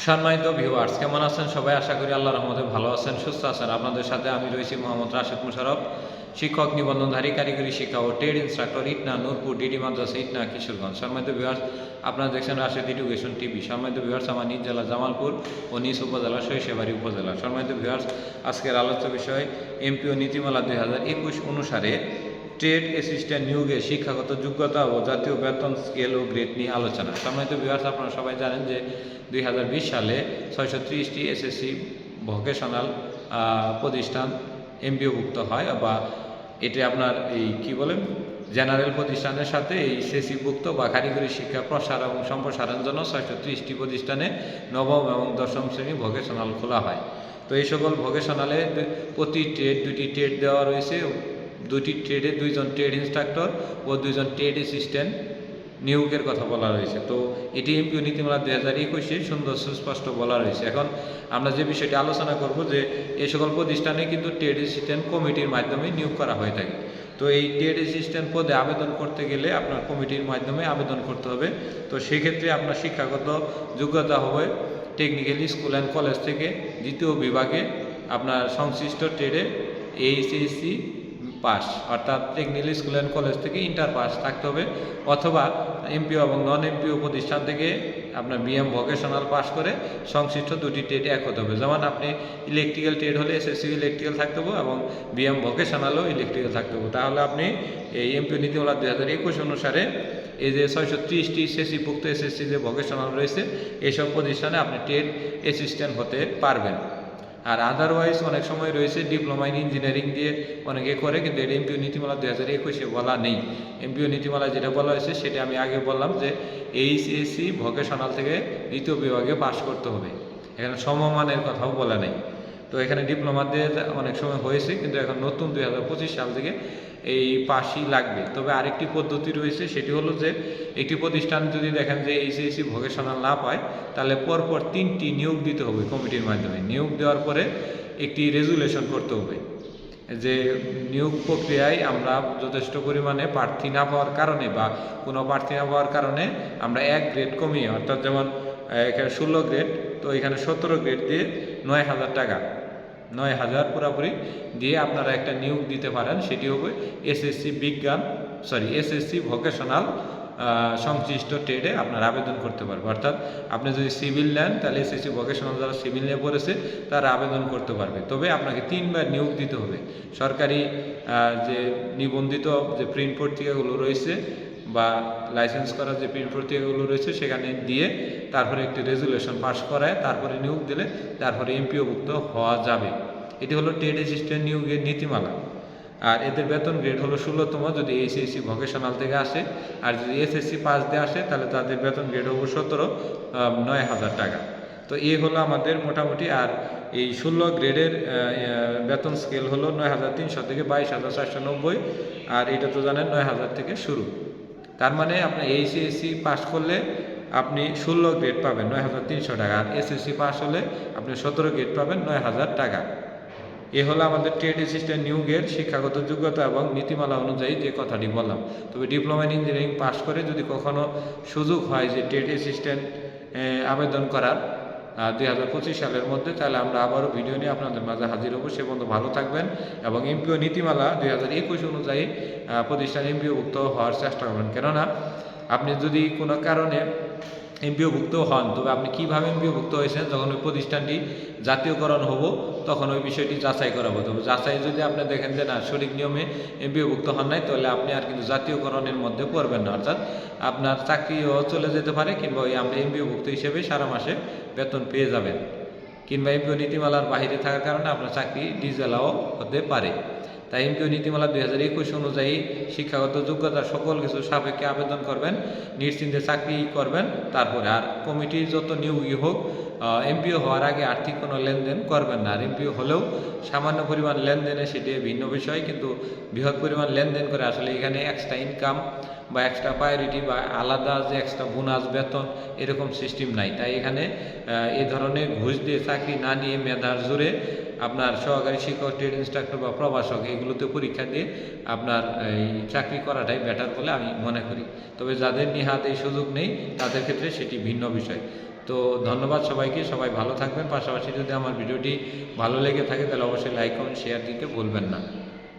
সম্মানিত ভিউয়ার্স কেমন আছেন সবাই? আশা করি আল্লাহ রহমতে ভালো আছেন, সুস্থ আছেন। আপনাদের সাথে আমি রয়েছি মোহাম্মদ রাশেদ মুশারফ শিক্ষক নিবন্ধনধারী, কারিগরি শিক্ষা ও trade instructor, Itna Nurpur, DD মাদ্রাসা, ইটনা কিশোরগঞ্জ। সম্মানিত ভিউয়ার্স আপনারা দেখছেন রাশেদ এডুকেশন টিভি সম্মানিত ভিউয়ার্স আমার নিজ জেলা জামালপুর ও নিজ উপজেলা শৈশবাড়ি উপজেলা। সম্মানিত ভিউয়ার্স আজকের আলোচ্য বিষয় এমপিও নীতিমালা দুই হাজার একুশ অনুসারে ট্রেড অ্যাসিস্ট্যান্ট নিয়োগে শিক্ষাগত যোগ্যতা ও জাতীয় বেতন স্কেল ও গ্রেড নিয়ে আলোচনা। সম্মানিত বিভাগ আপনারা সবাই জানেন যে দুই হাজার বিশ সালে ছয়শো ত্রিশটি এসএসসি ভোকেশনাল প্রতিষ্ঠান এমবিওভুক্ত হয় বা এটি আপনার এই কি বলেন জেনারেল প্রতিষ্ঠানের সাথে এই সেসিভুক্ত বা কারিগরি শিক্ষা প্রসার এবং সম্প্রসারণের জন্য ছয়শো ত্রিশটি প্রতিষ্ঠানে নবম এবং দশম শ্রেণি ভোকেশনাল খোলা হয়। তো এই সকল ভোকেশনালে প্রতি ট্রেড দুটি ট্রেড দেওয়া রয়েছে। দুটি ট্রেডে দুইজন ট্রেড ইনস্ট্রাক্টর ও দুইজন ট্রেড অ্যাসিস্ট্যান্ট নিয়োগের কথা বলা রয়েছে। তো এটি এমপিও নীতিমালা দুই হাজার একুশে সুন্দর সুস্পষ্ট বলা রয়েছে। এখন আমরা যে বিষয়টি আলোচনা করব যে এই সকল প্রতিষ্ঠানে কিন্তু ট্রেড অ্যাসিস্ট্যান্ট কমিটির মাধ্যমে নিয়োগ করা হয়ে থাকে। তো এই ট্রেড অ্যাসিস্ট্যান্ট পদে আবেদন করতে গেলে আপনার কমিটির মাধ্যমে আবেদন করতে হবে। তো সেক্ষেত্রে আপনার শিক্ষাগত যোগ্যতা হবে টেকনিক্যাল স্কুল অ্যান্ড কলেজ থেকে দ্বিতীয় বিভাগে। আপনার সংশ্লিষ্ট ট্রেডে এইচএসসি পাস অর্থাৎ টেকনিক্যাল স্কুল অ্যান্ড কলেজ থেকে ইন্টার পাস থাকতে হবে, অথবা এমপিও এবং নন এমপিও প্রতিষ্ঠান থেকে আপনার বিএম ভোকেশনাল পাস করে সংশ্লিষ্ট দুটি ট্রেড এক হতে হবে। যেমন আপনি ইলেকট্রিক্যাল ট্রেড হলে এসএসসি ইলেকট্রিক্যাল থাকতে হবে এবং বিএম ভোকেশনালও ইলেকট্রিক্যাল থাকতে হবে। তাহলে আপনি এই এমপিও নীতিমালা দুই হাজার একুশ অনুসারে এই যে ছয়শো ত্রিশটি এসএসসিভুক্ত এসএসসি যে ভোকেশনাল রয়েছে এইসব প্রতিষ্ঠানে আপনি ট্রেড অ্যাসিস্ট্যান্ট হতে পারবেন। আর আদারওয়াইজ অনেক সময় রয়েছে ডিপ্লোমা ইন ইঞ্জিনিয়ারিং দিয়ে অনেকে করে, কিন্তু এটা এমপিও নীতিমালা দু হাজার একুশে বলা নেই। এমপিও নীতিমালা যেটা বলা হয়েছে, সেটা আমি আগে বললাম যে এইচএসসি ভোকেশনাল থেকে দ্বিতীয় বিভাগে পাশ করতে হবে। এখানে সমমানের কথাও বলা নেই। তো এখানে ডিপ্লোমা দিয়ে অনেক সময় হয়েছে, কিন্তু এখন নতুন দুই হাজার পঁচিশ সাল থেকে এই পাশই লাগবে। তবে আরেকটি পদ্ধতি রয়েছে, সেটি হলো যে একটি প্রতিষ্ঠান যদি দেখেন যে এইচএসসি ভোকেশনাল না পায়, তাহলে পরপর তিনটি নিয়োগ দিতে হবে কমিটির মাধ্যমে। নিয়োগ দেওয়ার পরে একটি রেজুলেশন করতে হবে যে নিয়োগ প্রক্রিয়ায় আমরা যথেষ্ট পরিমাণে প্রার্থী না পাওয়ার কারণে বা কোনো প্রার্থী না পাওয়ার কারণে আমরা এক গ্রেড কমিয়ে, অর্থাৎ যেমন এখানে ষোলো গ্রেড তো এখানে সতেরো গ্রেড দিয়ে নয় হাজার টাকা নয় হাজার পুরাপুরি দিয়ে আপনারা একটা নিয়োগ দিতে পারেন, সেটি হবে এসএসসি বিজ্ঞান সরি এসএসসি ভোকেশনাল সংশ্লিষ্ট ট্রেডে আপনার আবেদন করতে পারবে অর্থাৎ আপনি যদি সিভিল নেন, তাহলে এসএসসি ভোকেশনাল যারা সিভিল নিয়ে পড়েছে, তারা আবেদন করতে পারবে। তবে আপনাকে তিনবার নিয়োগ দিতে হবে। সরকারি যে নিবন্ধিত যে প্রিন্ট পত্রিকাগুলো রয়েছে বা লাইসেন্স করা যে প্রিন্ট পত্রিকাগুলো রয়েছে, সেখানে দিয়ে তারপরে একটি রেজুলেশন পাস করায়, তারপরে নিয়োগ দিলে তারপরে এমপিওভুক্ত হওয়া যাবে। এটি হলো ট্রেড অ্যাসিস্ট্যান্ট নিয়োগের নীতিমালা। আর এদের বেতন গ্রেড হলো ষোলোতম, যদি এইচএসসি ভোকেশনাল থেকে আসে। আর যদি এসএসসি পাস দিয়ে আসে, তাহলে তাদের বেতন গ্রেড হব সতেরো নয় হাজার টাকা। তো এই হলো আমাদের মোটামুটি, আর এই ষোলো গ্রেডের বেতন স্কেল হলো নয় হাজার তিনশো থেকে বাইশ হাজার চারশো নব্বই। আর এটা তো জানেন, নয় হাজার থেকে শুরু। তার মানে আপনি এইচএসসি পাশ করলে আপনি ষোলো গ্রেড পাবেন, নয় হাজার তিনশো টাকা। আর এসএসসি পাস হলে আপনি সতেরো গ্রেড পাবেন, নয় হাজার টাকা। এ হলো আমাদের ট্রেড অ্যাসিস্ট্যান্ট নিউ গ্রেড শিক্ষাগত যোগ্যতা এবং নীতিমালা অনুযায়ী যে কথাটি বললাম। তবে ডিপ্লোমা ইন ইঞ্জিনিয়ারিং পাস করে যদি কখনও সুযোগ হয় যে ট্রেড অ্যাসিস্ট্যান্ট আবেদন করার দুই হাজার পঁচিশ সালের মধ্যে, তাহলে আমরা আবারও ভিডিও নিয়ে আপনাদের মাঝে হাজির হব। সে পর্যন্ত ভালো থাকবেন এবং এমপিও নীতিমালা দুই হাজার একুশ অনুযায়ী প্রতিষ্ঠান এমপিওভুক্ত হওয়ার চেষ্টা করবেন। কেননা, আপনি যদি কোনো কারণে এমপিওভুক্ত হন। তবে আপনি কীভাবে এমপিওভুক্ত হয়েছেন, যখন ওই প্রতিষ্ঠানটি জাতীয়করণ হব, তখন ওই বিষয়টি যাচাই করাবো। তবে যাচাই যদি আপনি দেখেন যে না, সঠিক নিয়মে এমপিওভুক্ত হন নাই, তাহলে আপনি আর কিন্তু জাতীয়করণের মধ্যে পড়বেন না। অর্থাৎ আপনার চাকরিও চলে যেতে পারে, কিংবা ওই আপনি এমপিওভুক্ত হিসেবে সারা মাসে বেতন পেয়ে যাবেন। কিংবা এমপিও নীতিমালার বাইরে থাকার কারণে আপনার চাকরি ডিজেলাও হতে পারে। তাই এমপিও নীতিমালা দুই হাজার একুশ অনুযায়ী শিক্ষাগত যোগ্যতা সকল কিছু সাপেক্ষে আবেদন করবেন, নিশ্চিন্তে চাকরি করবেন, তারপরে আর কমিটি যত নিয়োগই হোক এমপিও হওয়ার আগে আর্থিক কোনো লেনদেন করবেন না। আর এমপিও হলেও সামান্য পরিমাণ লেনদেনে সেটি ভিন্ন বিষয়, কিন্তু বৃহৎ পরিমাণ লেনদেন করে আসলে এখানে এক্সট্রা ইনকাম বা এক্সট্রা প্রায়োরিটি বা আলাদা যে এক্সট্রা বোনাস বেতন এরকম সিস্টেম নাই। তাই এখানে এই ধরনের ঘুষ দিয়ে চাকরি না নিয়ে মেধার জোরে আপনার সহকারী শিক্ষক ট্রেড ইনস্ট্রাক্টর বা প্রভাষক এগুলোতে পরীক্ষা দিয়ে আপনার এই চাকরি করাটাই বেটার বলে আমি মনে করি। তবে যাদের নিহাত এই সুযোগ নেই, তাদের ক্ষেত্রে সেটি ভিন্ন বিষয়। তো ধন্যবাদ সবাইকে, সবাই ভালো থাকবেন। পাশাপাশি যদি আমার ভিডিওটি ভালো লেগে থাকে, তাহলে অবশ্যই লাইক কমেন্ট শেয়ার দিতে ভুলবেন না।